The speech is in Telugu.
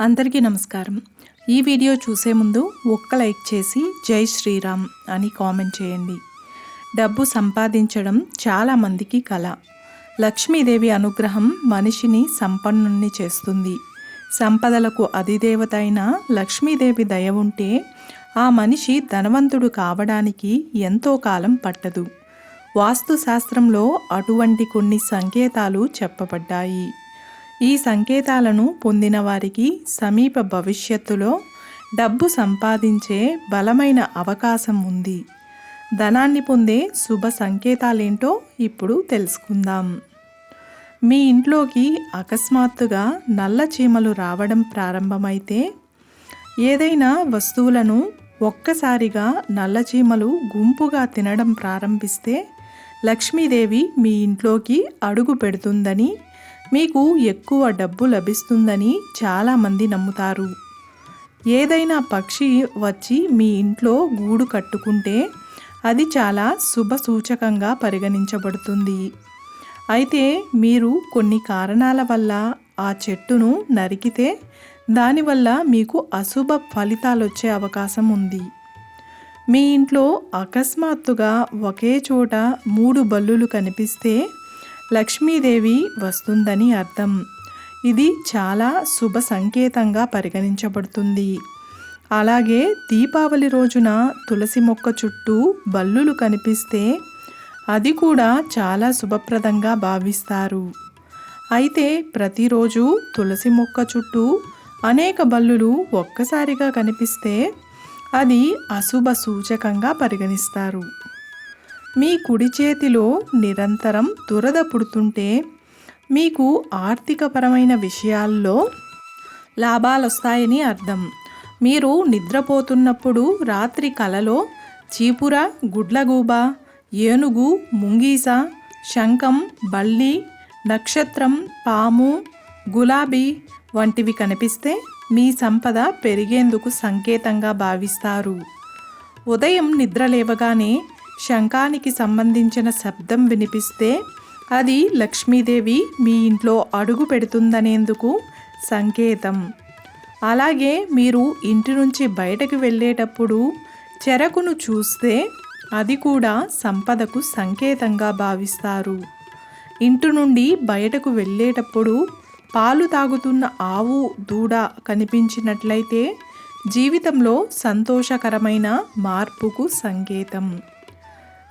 అందరికీ నమస్కారం. ఈ వీడియో చూసే ముందు ఒక్క లైక్ చేసి జై శ్రీరామ్ అని కామెంట్ చేయండి. డబ్బు సంపాదించడం చాలామందికి కళ లక్ష్మీదేవి అనుగ్రహం మనిషిని సంపన్నుణ్ణి చేస్తుంది. సంపదలకు అధిదేవత అయిన లక్ష్మీదేవి దయ ఉంటే ఆ మనిషి ధనవంతుడు కావడానికి ఎంతో కాలం పట్టదు. వాస్తుశాస్త్రంలో అటువంటి కొన్ని సంకేతాలు చెప్పబడ్డాయి. ఈ సంకేతాలను పొందిన వారికి సమీప భవిష్యత్తులో డబ్బు సంపాదించే బలమైన అవకాశం ఉంది. ధనాన్ని పొందే శుభ సంకేతాలేంటో ఇప్పుడు తెలుసుకుందాం. మీ ఇంట్లోకి అకస్మాత్తుగా నల్ల చీమలు రావడం ప్రారంభమైతే ఏదైనా వస్తువులను ఒక్కసారిగా నల్ల చీమలు గుంపుగా తినడం ప్రారంభిస్తే లక్ష్మీదేవి మీ ఇంట్లోకి అడుగు పెడుతుందని మీకు ఎక్కువ డబ్బు లభిస్తుందని చాలామంది నమ్ముతారు. ఏదైనా పక్షి వచ్చి మీ ఇంట్లో గూడు కట్టుకుంటే అది చాలా శుభ సూచకంగా పరిగణించబడుతుంది. అయితే మీరు కొన్ని కారణాల వల్ల ఆ చెట్టును నరికితే దానివల్ల మీకు అశుభ ఫలితాలు వచ్చే అవకాశం ఉంది. మీ ఇంట్లో అకస్మాత్తుగా ఒకే చోట మూడు బల్లులు కనిపిస్తే లక్ష్మీదేవి వస్తుందని అర్థం. ఇది చాలా శుభ సంకేతంగా పరిగణించబడుతుంది. అలాగే దీపావళి రోజున తులసి మొక్క చుట్టూ బల్లులు కనిపిస్తే అది కూడా చాలా శుభప్రదంగా భావిస్తారు. అయితే ప్రతిరోజు తులసి మొక్క చుట్టూ అనేక బల్లులు ఒక్కసారిగా కనిపిస్తే అది అశుభ సూచకంగా పరిగణిస్తారు. మీ కుడి చేతిలో నిరంతరం దురద పుడుతుంటే మీకు ఆర్థికపరమైన విషయాల్లో లాభాలు వస్తాయని అర్థం. మీరు నిద్రపోతున్నప్పుడు రాత్రి కలలో చీపుర గుడ్లగూబ ఏనుగు ముంగీస శంఖం బల్లి నక్షత్రం పాము గులాబీ వంటివి కనిపిస్తే మీ సంపద పెరిగేందుకు సంకేతంగా భావిస్తారు. ఉదయం నిద్ర లేవగానే శంఖానికి సంబంధించిన శబ్దం వినిపిస్తే అది లక్ష్మీదేవి మీ ఇంట్లో అడుగు పెడుతుందనేందుకు సంకేతం. అలాగే మీరు ఇంటి నుంచి బయటకు వెళ్ళేటప్పుడు చెరకును చూస్తే అది కూడా సంపదకు సంకేతంగా భావిస్తారు. ఇంటి నుండి బయటకు వెళ్ళేటప్పుడు పాలు తాగుతున్న ఆవు దూడ కనిపించినట్లయితే జీవితంలో సంతోషకరమైన మార్పుకు సంకేతం.